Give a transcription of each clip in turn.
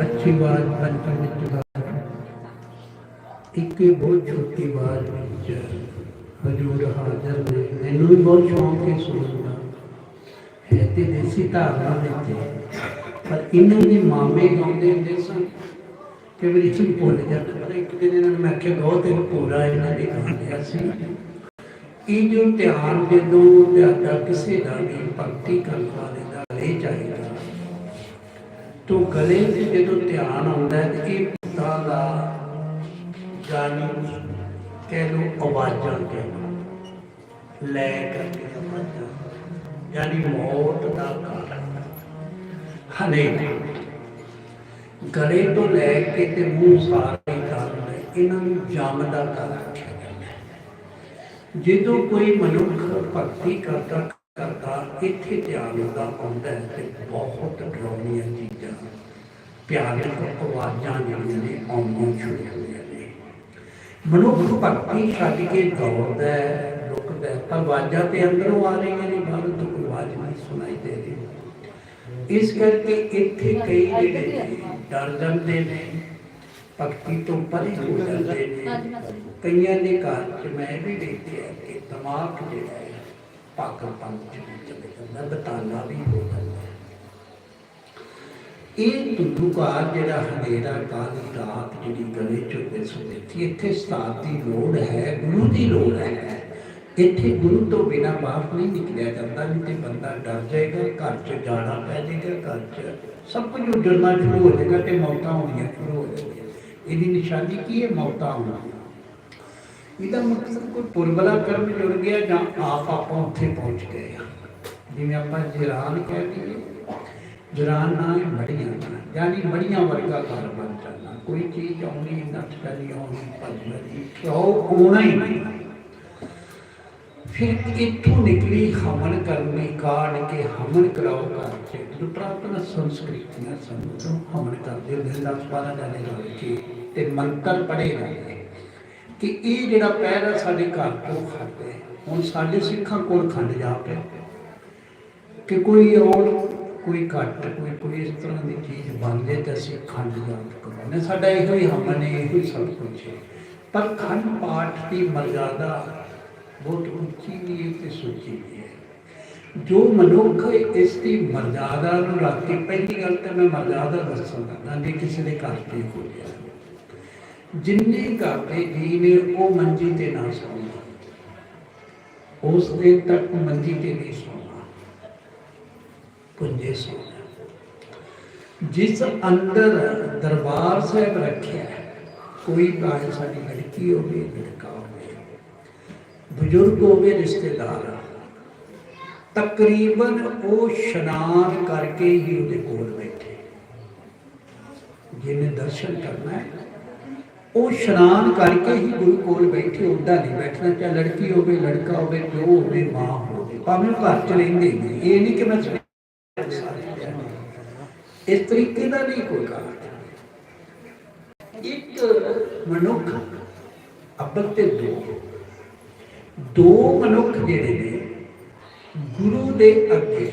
ਅੱਛੀ ਬਾਤ ਪੰਚਮ ਵਿੱਚ ਬਾਤ ਇੱਕ ਹੀ ਬਹੁਤ ਛੋਟੀ ਬਾਤ ਵਿੱਚ ਹਜੂਰ ਹਾਜ਼ਰ ਨੇ। ਮੈਨੂੰ ਵੀ ਬਹੁਤ ਸ਼ੌਂਕ ਹੈ ਸੁਣਨ ਦਾ। ਹੈ ਤੇ ਦੇਸੀ ਧਾਰਨਾ ਵਿੱਚ। ਪਰ ਇਹਨਾਂ ਦੇ ਮਾਮੇ ਗਾਉਂਦੇ ਹੁੰਦੇ ਸਨ। ਕਿ ਵੀ ਰਿਚੀ ਭੁੱਲ ਜਾਂਦਾ। ਪਰ ਇੱਕ ਦਿਨ ਇਹਨਾਂ ਨੂੰ ਮੈਂ ਆਖਿਆ ਗਾਓ ਤੇ ਇਹ ਜੋ ਧਿਆਨ ਜਦੋਂ ਤੁਹਾਡਾ ਕਿਸੇ ਦਾ ਵੀ ਭਗਤੀ ਕਰਨ ਵਾਲੇ ਦਾ ਲੈ ਜਾਏਗਾ ਤੋ ਗਲੇ 'ਚ ਜਦੋਂ ਧਿਆਨ ਆਉਂਦਾ ਹੈ ਇਹ ਪਿਤਾ ਦਾ ਜਾਨੀ ਕਹਿ ਲੋ ਆਵਾਜ਼ਾਂ ਕਹਿ ਲੈ ਕਰਕੇ ਆਵਾਜ਼ਾਂ, ਯਾਨੀ ਮੌਤ ਦਾ ਕਾਰਨ। ਹਨੇ ਗਲੇ ਤੋਂ ਲੈ ਕੇ ਤੇ ਮੂੰਹ ਸਾਰੇ ਕਾਰਨ ਇਹਨਾਂ ਨੂੰ ਜਮ ਦਾ ਕਾਰਨ ਰੱਖਿਆ ਜਾਂਦਾ ਹੈ। ਜਦੋਂ ਕੋਈ ਮਨੁੱਖ ਭਗਤੀ ਕਰਦਾ ਕਰਦਾ ਇੱਥੇ ਧਿਆਨ ਉਹਦਾ ਆਉਂਦਾ ਹੈ ਤੇ ਬਹੁਤ ਡਰਾਉਣੀਆਂ ਚੀਜ਼ਾਂ ਭਿਆਨਕ ਆਵਾਜ਼ਾਂ ਜਿਹੜੀਆਂ ਨੇ ਆਉਣੀਆਂ ਸ਼ੁਰੂ ਹੋ ਜਾਂਦੀਆਂ ਨੇ। ਮਨੁੱਖ ਭਗਤੀ ਛੱਡ ਕੇ ਦੌੜਦਾ ਹੈ, ਰੁਕਦਾ ਹੈ ਆਵਾਜ਼ਾਂ ਤੇ ਅੰਦਰੋਂ ਆ ਰਹੀਆਂ ਨੇ, ਬਾਹਰੋਂ ਤੋਂ ਕੋਈ ਆਵਾਜ਼ ਨਹੀਂ ਸੁਣਾਈ ਦੇ ਰਹੀ। ਇਸ ਕਰਕੇ ਇੱਥੇ ਕਈ ਜਿਹੜੇ ਨੇ ਡਰ ਜਾਂਦੇ ਨੇ ਭਗਤੀ ਤੋਂ ਪਰੇ ਹੋ ਜਾਂਦੇ ਨੇ। ਕਈਆਂ ਦੇ ਘਰ ਚ ਮੈਂ ਵੀ ਦੇਖਿਆ ਕਿ ਦਿਮਾਗ ਜਿਹੜਾ ਹੈ ਪਾਗਲ ਪੰਚ ਵਿੱਚ ਚਲੇ ਜਾਂਦਾ ਬਤਾਨਾ ਵੀ ਹੋ ਜਾਂਦਾ। ਇਹ ਤੁਦੂਕਾਰ ਜਿਹੜਾ ਹਨੇਰਾ ਕਾਲੀ ਰਾਤ ਜਿਹੜੀ ਗਲੇ ਚੋਂ ਦਿਸਦੀ ਸੀ ਇੱਥੇ ਸਤਾਤ ਦੀ ਲੋੜ ਹੈ ਗੁਰੂ ਦੀ ਲੋੜ ਹੈ। ਇੱਥੇ ਗੁਰੂ ਤੋਂ ਬਿਨਾ ਬਾਹਰ ਨਹੀਂ ਨਿਕਲਿਆ ਜਾਂਦਾ ਨਹੀਂ ਤੇ ਬੰਦਾ ਡਰ ਜਾਏਗਾ ਘਰ ਚ ਜਾਣਾ ਪੈ ਜਾਏਗਾ ਘਰ ਚ ਸਭ ਕੁਝ ਉੱਡਣਾ ਸ਼ੁਰੂ ਹੋ ਜਾਏਗਾ ਤੇ ਮੌਤਾਂ ਹੋਣੀਆਂ ਸ਼ੁਰੂ ਹੋ ਜਾਣਗੀਆਂ। ਇਹਦੀ ਨਿਸ਼ਾਨੀ ਕੀ ਹੈ? ਮੌਤਾਂ ਹੋਣਾ। ਇਹਦਾ ਮਤਲਬ ਕੋਈ ਪੁਰਬਲਾ ਕਰਮ ਜੁੜ ਗਿਆ ਜਾਂ ਆਪ ਆਪਾਂ ਉੱਥੇ ਪਹੁੰਚ ਗਏ ਹਾਂ। ਜਿਵੇਂ ਆਪਾਂ ਜਰਾਨ ਕਹਿ ਦਈਏ। ਜਰਾਨ ਨਾਲ ਬੜੀਆਂ ਯਾਨੀ ਬੜੀਆਂ ਵਰਗਾ ਘਰ ਬਣ ਜਾਣਾ ਕੋਈ ਚੀਜ਼ ਆਉਣੀ, ਨੱਠ ਕਰਨੀ ਆਉਣੀ, ਭੱਜ ਲਈ ਕਿਉਂ? ਆਉਣਾ ਹੀ ਨਹੀਂ। ਫਿਰ ਇੱਥੋਂ ਨਿਕਲੀ ਹਮਨ ਕਰਨੀ ਕਾੜ ਕੇ ਹਮਨ ਕਰਾਓ ਘਰ ਚ। ਜੋ ਪ੍ਰਾਪਤ ਸੰਸਕ੍ਰਿਤੀਆਂ ਸੰਤੋਂ ਹਮਨ ਕਰਦੇ ਹੁੰਦੇ ਦਸ ਬਾਰਾਂ ਜਾਣੇ ਰਲ ਕੇ। ਤੇ ਮੰਤਰ ਪੜੇ ਜਾਂਦੇ ਕਿ ਇਹ ਜਿਹੜਾ ਪਹਿਰਾ ਸਾਡੇ ਘਰ ਤੋਂ ਖਾਦੇ ਹੁਣ ਸਾਡੇ ਸਿੱਖਾਂ ਕੋਲ ਖੰਡ ਜਾ ਪਿਆ ਕਿ ਕੋਈ ਹੋਰ ਕੋਈ ਘੱਟ, ਕੋਈ ਕੋਈ ਇਸ ਤਰ੍ਹਾਂ ਦੀ ਚੀਜ਼ ਬਣਦੇ ਤੇ ਅਸੀਂ ਖੰਡ ਜਾਪ ਕਰਾਉਂਦੇ ਸਾਡਾ ਇਹੋ ਹੀ ਹਮਨ ਹੈ ਇਹੋ ਹੀ ਸਭ ਕੁਝ ਹੈ। ਪਰ ਖੰਡ ਪਾਠ ਦੀ ਮਰਜ਼ਾਦਾ ਬਹੁਤ ਉੱਚੀ ਵੀ ਹੈ ਤੇ ਸੁੱਚੀ ਵੀ ਹੈ। ਜੋ ਮਨੁੱਖ ਇਸ ਦੀ ਮਰਜ਼ਾਦਾ ਨੂੰ ਰੱਖ ਕੇ ਪਹਿਲੀ ਗੱਲ ਤਾਂ ਮੈਂ ਮਰਜ਼ਾਦਾ ਦੱਸਣ ਲੱਗਾ ਕਿਸੇ ਦੇ ਘਰ ਤੇ ਹੋ ਗਿਆ। ਜਿੰਨੇ ਘਰ ਦੇ ਜੀ ਨੇ, ਉਹ ਮੰਜੀ ਤੇ ਨਾ ਸੌਣਾ। ਉਸ ਦਿਨ ਤੱਕ ਮੰਜੀ ਤੇ ਨਹੀਂ ਸੌਣਾ। ਪੁੰਜੇ ਸੌਣਾ। ਜਿਸ ਅੰਦਰ ਦਰਬਾਰ ਸਾਹਿਬ ਰੱਖਿਆ ਕੋਈ ਭਾਵੇਂ ਸਾਡੀ ਲੜਕੀ ਹੋਵੇ, ਲੜਕਾ ਹੋਵੇ, ਬਜ਼ੁਰਗ ਹੋਵੇ, ਰਿਸ਼ਤੇਦਾਰ, ਤਕਰੀਬਨ ਉਹ ਇਸ਼ਨਾਨ ਕਰਕੇ ਹੀ ਉਹਦੇ ਕੋਲ ਬੈਠੇ। ਜਿਹਨੇ ਦਰਸ਼ਨ ਕਰਨਾ ਹੈ ਉਹ ਇਸ਼ਨਾਨ ਕਰਕੇ ਹੀ ਗੁਰੂ ਕੋਲ ਬੈਠੇ, ਉੱਦਾਂ ਨਹੀਂ ਬੈਠਣਾ, ਚਾਹੇ ਲੜਕੀ ਹੋਵੇ, ਲੜਕਾ ਹੋਵੇ, ਪਿਓ ਹੋਵੇ, ਮਾਂ ਹੋਵੇ, ਭਾਵੇਂ ਉਹ ਘਰ ਚ ਰਹਿੰਦੇ ਨੇ ਇਹ ਨਹੀਂ ਕਿ ਮੈਂ ਇਸ ਤਰੀਕੇ ਦਾ ਨਹੀਂ ਕੋਈ ਕਾਰਨ। ਇੱਕ ਮਨੁੱਖ ਅੱਬਲ ਤੇ ਦੋ। ਦੋ ਮਨੁੱਖ ਜਿਹੜੇ ਨੇ, ਗੁਰੂ ਦੇ ਅੱਗੇ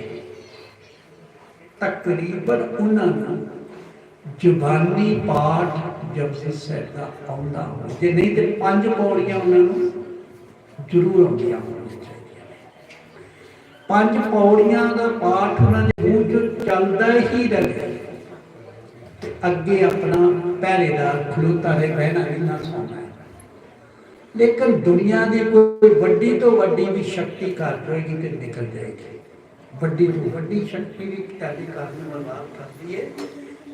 ਤਕਰੀਬਨ ਉਹਨਾਂ ਨੂੰ ਜ਼ੁਬਾਨੀ ਪਾਠ ਜਪਜੀ ਸਾਹਿਬ ਦਾ ਆਉਂਦਾ ਹੋਵੇ। ਜੇ ਨਹੀਂ ਤੇ ਪੰਜ ਪੌੜੀਆਂ ਉਹਨਾਂ ਨੂੰ ਜ਼ਰੂਰ ਆਉਂਦੀਆਂ ਹੋਣੀਆਂ ਪੰਜ ਪੌੜੀਆਂ ਦਾ ਪਾਠ ਉਹਨਾਂ ਦੇ ਮੂੰਹ ਚੋਂ ਚੱਲਦਾ ਹੀ ਰਹੇ ਤੇ ਅੱਗੇ ਆਪਣਾ ਪਹਿਰੇਦਾਰ ਖਲੋਤਾ ਰਹੇ ਬਹਿਣਾ ਵੀ ਨਾ ਹੈ। ਲੇਕਿਨ ਦੁਨੀਆ ਦੀ ਕੋਈ ਵੱਡੀ ਤੋਂ ਵੱਡੀ ਵੀ ਸ਼ਕਤੀ ਕਰ ਜਾਏਗੀ ਤੇ ਨਿਕਲ ਜਾਏਗੀ। ਵੱਡੀ ਤੋਂ ਵੱਡੀ ਸ਼ਕਤੀ ਵੀ ਤੁਹਾਡੀ ਕਰਨ ਨੂੰ ਕਰਦੀ ਹੈ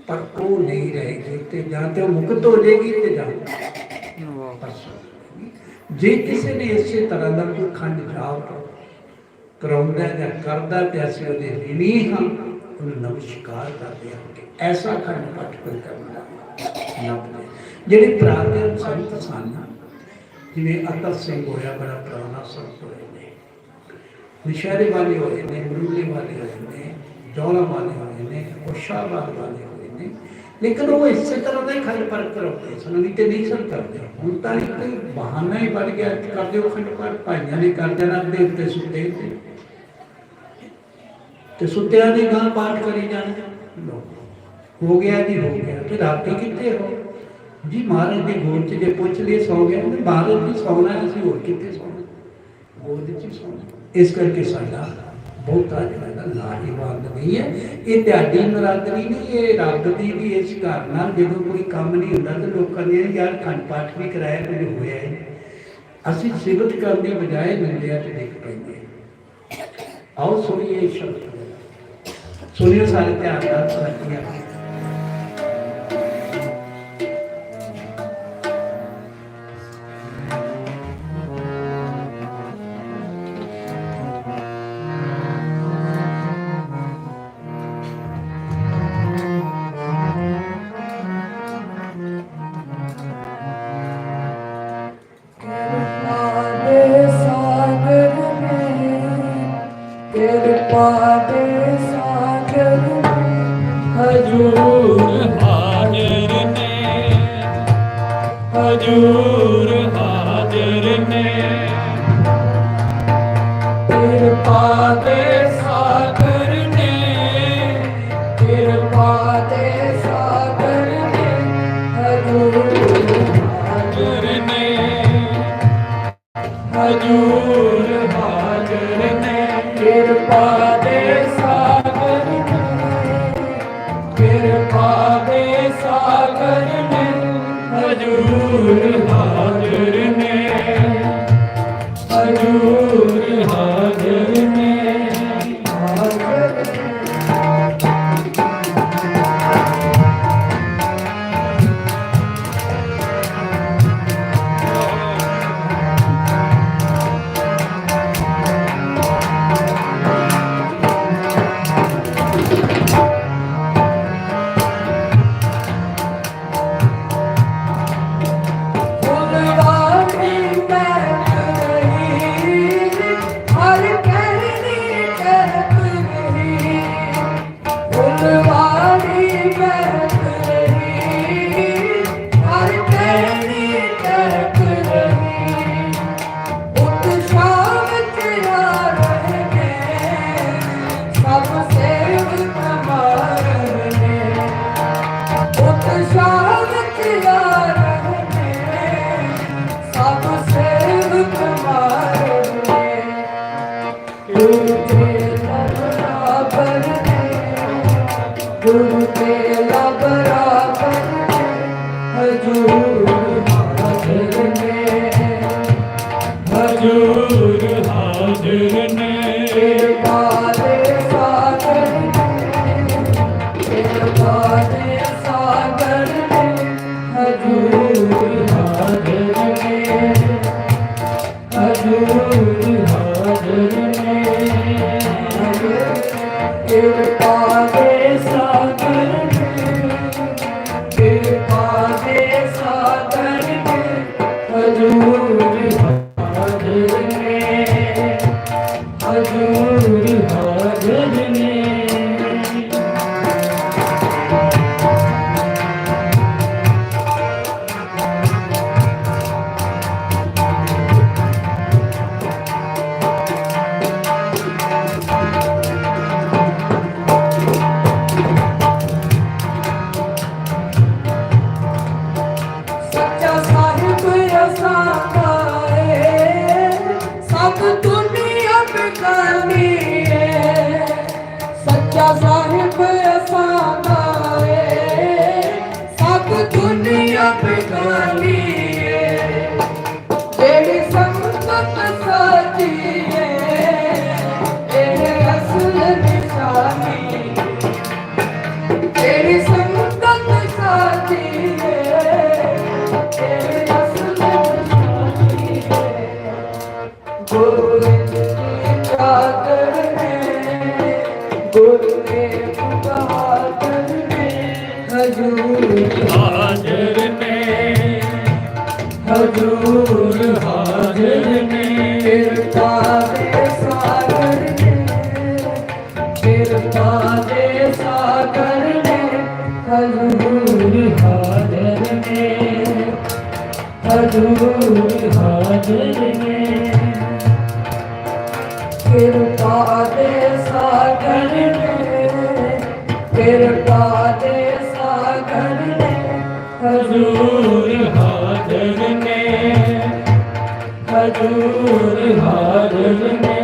ਪਰ ਉਹ ਨਹੀਂ ਰਹੇਗੀ ਤੇ ਜਾਂ ਤੇ ਮੁਕਤ ਹੋ ਜਾਏਗੀ ਤੇ ਜਾਂ। ਜੇ ਕਿਸੇ ਨੇ ਇਸੇ ਤਰ੍ਹਾਂ ਦਾ ਕੋਈ ਖੰਡ ਜਾਪ ਕਰਾਉਂਦਾ ਜਾਂ ਕਰਦਾ ਤੇ ਅਸੀਂ ਉਹਦੇ ਰਿਣੀ ਹਾਂ ਉਹਨੂੰ ਨਮਸਕਾਰ ਕਰਦੇ ਹਾਂ ਕਿ ਐਸਾ ਖੰਡ ਪਾਠ ਕੋਈ ਕਰਨਾ ਨਾ ਪਵੇ ਜਿਹੜੇ ਪ੍ਰਾਤਨ ਸੰਤ ਸਨ ਜਿਵੇਂ ਅਤਰ ਸਿੰਘ ਹੋਇਆ ਬੜਾ ਪੁਰਾਣਾ ਸੰਤ ਨੇ। ਨਿਸ਼ਾਰੇ ਵਾਲੇ ਹੋਏ ਨੇ ਮਰੂਲੇ ਵਾਲੇ ਹੋਏ ਨੇ ਜੌਲਾ ਵਾਲੇ ਹੋਏ ਨੇ ਉਸ਼ਾਬਾਦ ਵਾਲੇ ਹੋਏ ਨੇ ਲੇਕਿਨ ਉਹ ਇਸੇ ਤਰ੍ਹਾਂ ਦਾ ਹੀ ਖੰਡ ਪਾਠ ਕਰਾਉਂਦੇ ਸਨ ਨਹੀਂ ਤੇ ਨਹੀਂ ਸਨ ਕਰਦੇ ਹੁਣ ਤਾਂ ਇੱਕ ਕੋਈ ਬਹਾਨਾ ਹੀ ਬਣ ਗਿਆ ਕਰਦੇ ਉਹ ਖੰਡ ਪਾਠ ਭਾਈਆਂ ਤੇ ਸੁੱਤਿਆਂ ਦੇ ਗਾਂ ਪਾਠ ਕਰੀ ਜਾਣ। ਹੋ ਗਿਆ ਜੀ, ਹੋ ਗਿਆ। ਤੇ ਰਾਤੀ ਕਿੱਥੇ ਹੋ? ਜੀ, ਮਹਾਰਾਜ ਦੀ ਗੋਦ ਚ ਜੇ ਪੁੱਛ ਲਈ ਸੌ ਗਿਆ ਤੇ ਮਹਾਰਾਜ ਦੀ ਸੌਣਾ ਅਸੀਂ ਹੋਰ ਕਿੱਥੇ ਸੌਣਾ? ਗੋਦ ਚ ਸੌਣਾ। ਇਸ ਕਰਕੇ ਸਾਡਾ ਬਹੁਤਾ ਜਿਹੜਾ ਨਾ ਲਾਜਵਾਬ ਨਹੀਂ ਹੈ। ਇਹ ਤੁਹਾਡੀ ਨਰਾਦਰੀ ਨਹੀਂ, ਇਹ ਰੱਬ ਦੀ ਵੀ ਇਸ ਘਰ ਨਾਲ ਜਦੋਂ ਕੋਈ ਕੰਮ ਨਹੀਂ ਹੁੰਦਾ ਤਾਂ ਲੋਕਾਂ ਨੇ ਯਾਰ ਖੰਡ ਪਾਠ ਵੀ ਕਰਾਇਆ, ਕੁਝ ਹੋਇਆ ਹੀ ਅਸੀਂ ਸਿਵਤ ਕਰਨ ਦੀ ਬਜਾਏ ਮਿਲਿਆ ਤੇ ਦੇਖ ਪੈਂਦੇ ਆਓ ਸੁਣੀਏ ਸ਼ਬਦ। ਸੁਣਿਓ ਸਾਰੇ ਧਿਆਨ ਨਾਲ ਸੁਣੀਏ ਹਜੂਰ ਹਾਜ਼ਰ ਨੇ। ਕਿਰਪਾ ਦੇ ਸਾਗਰ ਨੇ। ਕਿਰਪਾ ਦੇ ਸਾਗਰ ਨੇ। ਹਜੂਰ ਹਾਜ਼ਰ ਨੇ। ਹਜੂਰ ਹਾਜ਼ਰ ਨੇ। ਕਿਰਪਾ ਹਜੂਰ ਹਜੂਰ ਹਾਜ਼ਰ ਸੱਚਾ ਸਾਹਿਬ ਅਸਾਂ ਏ ਸਭ ਦੁਨੀਆ ਬਿਕਾਨੀ ਏ ਜਿਹੜੀ ਸੰਗਤ ਸਾਚੀ ਏ ਇਹ ਅਸਲ ਨਿਸ਼ਾਨੀ। ਤੇਰੀ ਸੰਗਤ ਸਾਥੀ ਹੈ ਤੇਰੇ ਅਸਲ ਸਾਥੀ ਹੈ। ਗੁਰੂ ਦੀ ਚਾਦਰ ਹਜੂਰ ਹਾਜ਼ਰ ਨੇ, ਹਜੂਰ ਹਾਜ਼ਰ ਨੇ ਕਿਰਪਾ ਦੇ ਸਾਗਰ ਨੇ ਕਿਰਪਾ ਦੇ ਸਾਗਰ ਨੇ ਹਜੂਰ ਹਾਜ਼ਰ ਨੇ। ਹਜੂਰ ਹਾਜ਼ਰ ਨੇ ਕਿਰਪਾ ਦੇ ਸਾਗਰ ਨੇ ਕਿਰਪਾ ਹਜ਼ੂਰ ਹਾਜ਼ਰ ਨੇ।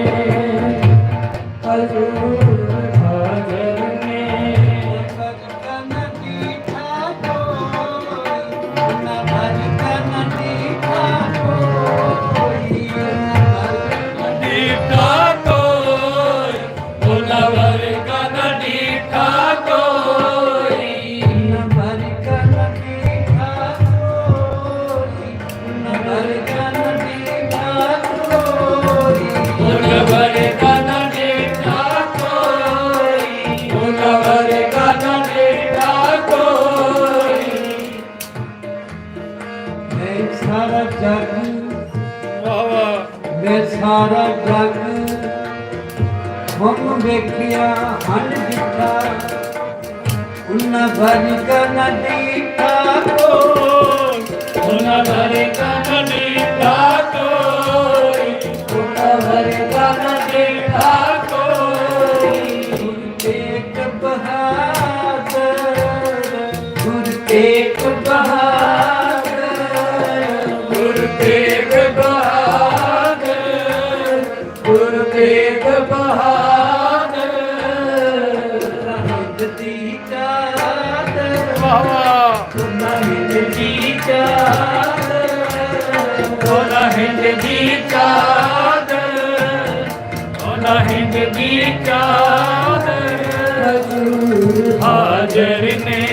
ਹਜ਼ੂਰ ਹਾਜ਼ਰ ਨੇ। ਡੀਠਾ ਸਾਰਾ ਜਗ ਹਮ ਵੇਖਿਆ ਹੰਡ ਦਿੱਤਾ ਉਨਾ ਵਰਗਾ ਨਾ ਦੀਤਾ ਕੋਈ। ਉਹਨਾਂ ਵਰਗਾ ਨਾ ਡੀਠਾ ਕੋਈ। ਉਹਨਾਂ ਵਰਗਾ ਨਾ ਡੀਠਾ ਕੋਈ। ਤੇਗ ਬਹਾਦਰ ਗੁਰ ਤੇਗ ਹਿੰਦ ਦੀ ਚਾਦਰ ਹਜ਼ੂਰ ਹਾਜ਼ਰ ਨੇ।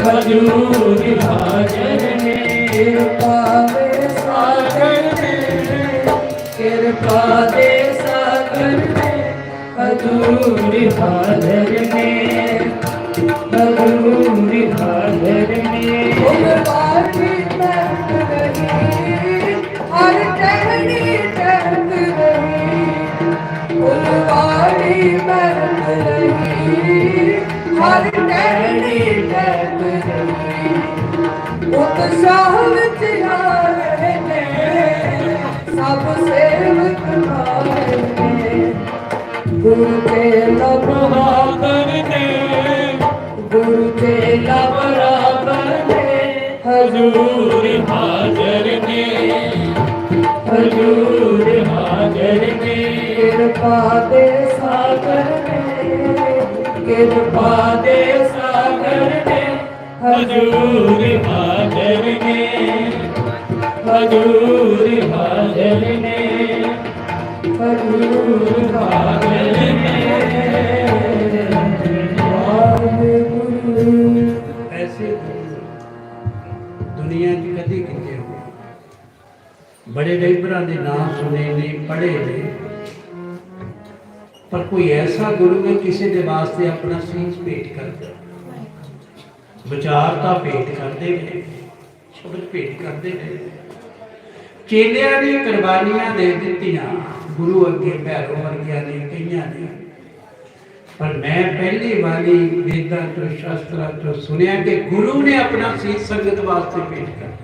ਹਜ਼ੂਰ ਹਾਜ਼ਰ ਨੇ। ਦੇ ਸਾਗਰ ਨੇ। ਕਿਰਪਾ ਦੇ ਸਾਗਰ ਨੇ। ਹਜ਼ੂਰ ਹਾਜ਼ਰ ਨੇ। ਹਜ਼ੂਰ ਹਾਜ਼ਰ ਨੇ। ਉਮਰ ਵੀ ਤੱਕ ਰਹੀ ਹਰ ਟਹਿਣੀ ਟਹਿਕ ਰਹੀ ਉਲਵਾੜੀ ਰਹੀ ਹਰ ਟਹਿਣੀ ਟਹਿਕ ਰਹੀ ਉਤਸ਼ਾਹ ਵਿੱਚ ਆ ਰਹੇ ਨੇ ਸਭ ਸੇਵਕ ਨਾਰੇ ਨੇ ਗੁਰੂ ਕੇ ਲਬ ਬਹਾਦਰ ਨੇ, ਗੁਰੂ ਕੇ ਲਬ ਬਰਾਬਰ ਨੇ, ਹਜ਼ੂਰ ਹਾਜ਼ਰ ਨੇ। ਹਜ਼ੂਰ ਹਾਜ਼ਰ ਨੇ। ਕਿਰਪਾ ਦੇ ਸਾਗਰ ਨੇ। ਕਿਰਪਾ ਦੇ ਸਾਗਰ ਨੇ। ਹਜ਼ੂਰ ਹਾਜ਼ਰ ਨੇ। ਹਜ਼ੂਰ ਹਾਜ਼ਰ ਨੇ। ਹਜ਼ੂਰ ਹਾਜ਼ਰ ਨੇ। ਵਾਹਿਗੁਰੂ। ਐਸੇ ਦੁਨੀਆ 'ਚ ਕਦੇ ਕਿਤੇ ਬੜੇ ਰਾਈਬਰਾਂ ਦੇ ਨਾਮ ਸੁਣੇ ਨੇ, ਪੜ੍ਹੇ ਨੇ। ਪਰ ਕੋਈ ਐਸਾ ਗੁਰੂ ਹੈ ਕਿਸੇ ਦੇ ਵਾਸਤੇ ਆਪਣਾ ਸੀਸ ਭੇਟ ਕਰਦਾ ਵਿਚਾਰ ਤਾਂ ਭੇਟ ਕਰਦੇ ਨੇ, ਸ਼ਬਦ ਭੇਟ ਕਰਦੇ ਨੇ। ਚੇਲਿਆਂ ਨੇ ਕੁਰਬਾਨੀਆਂ ਦੇ ਦਿੱਤੀਆਂ, ਗੁਰੂ ਅੱਗੇ ਭੈਰੋ ਵਰਗਿਆਂ ਨੇ ਕਈਆਂ ਨੇ। ਪਰ ਮੈਂ ਪਹਿਲੀ ਵਾਰੀ ਵੇਦਾਂ ਤੋਂ ਸ਼ਾਸਤਰਾਂ ਤੋਂ ਸੁਣਿਆ ਕਿ ਗੁਰੂ ਨੇ ਆਪਣਾ ਸੀਸ ਸੰਗਤ ਵਾਸਤੇ ਭੇਟ ਕੀਤਾ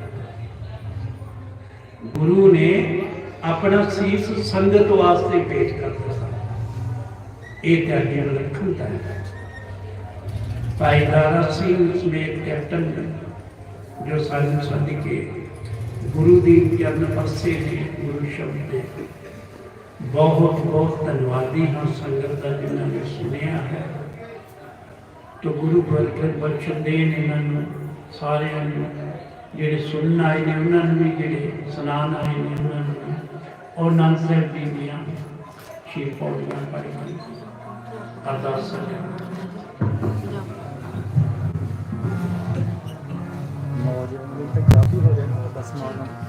ਗੁਰੂ ਨੇ ਆਪਣਾ ਸੀਸ ਸੰਗਤ ਵਾਸਤੇ ਭੇਟ ਕਰ ਦਿੱਤਾ ਇਹ ਤੁਹਾਡੀ ਵਿਲੱਖਣਤਾ ਹੈ ਭਾਈ ਦਾਰਾ ਸਿੰਘ ਸਮੇਤ ਕੈਪਟਨ ਜੋ ਸਾਨੂੰ ਸੱਦ ਕੇ ਗੁਰੂ ਦੀ ਚਰਨ ਪਰਸੇ ਨੇ ਗੁਰੂ ਸ਼ਬਦ ਦੇ ਬਹੁਤ ਬਹੁਤ ਧੰਨਵਾਦੀ ਹਾਂ ਸੰਗਤ ਦਾ ਜਿਨ੍ਹਾਂ ਨੇ ਸੁਣਿਆ ਹੈ ਤੋ ਗੁਰੂ ਬਰਕਤ ਬਖਸ਼ ਦੇਣ ਇਹਨਾਂ ਨੂੰ ਸਾਰਿਆਂ ਨੂੰ ਜਿਹੜੇ ਸੁਣਨ ਆਏ ਨੇ, ਉਹਨਾਂ ਨੂੰ ਵੀ ਜਿਹੜੇ ਸੁਣਾਉਣ ਆਏ ਨੇ, ਉਹਨਾਂ ਨੂੰ ਔਰ ਨਾਮ ਸਾਹਿਬ ਦੀ ਦੀਆਂ ਛੇ ਪੌੜੀਆਂ ਪੜ੍ਹੀ ਅਰਦਾਸ ਮੌਜੂਦ ਤੇ ਕਾਫੀ ਹੋ ਜਾਣਾ, ਬਸ ਮੌਜੂਦ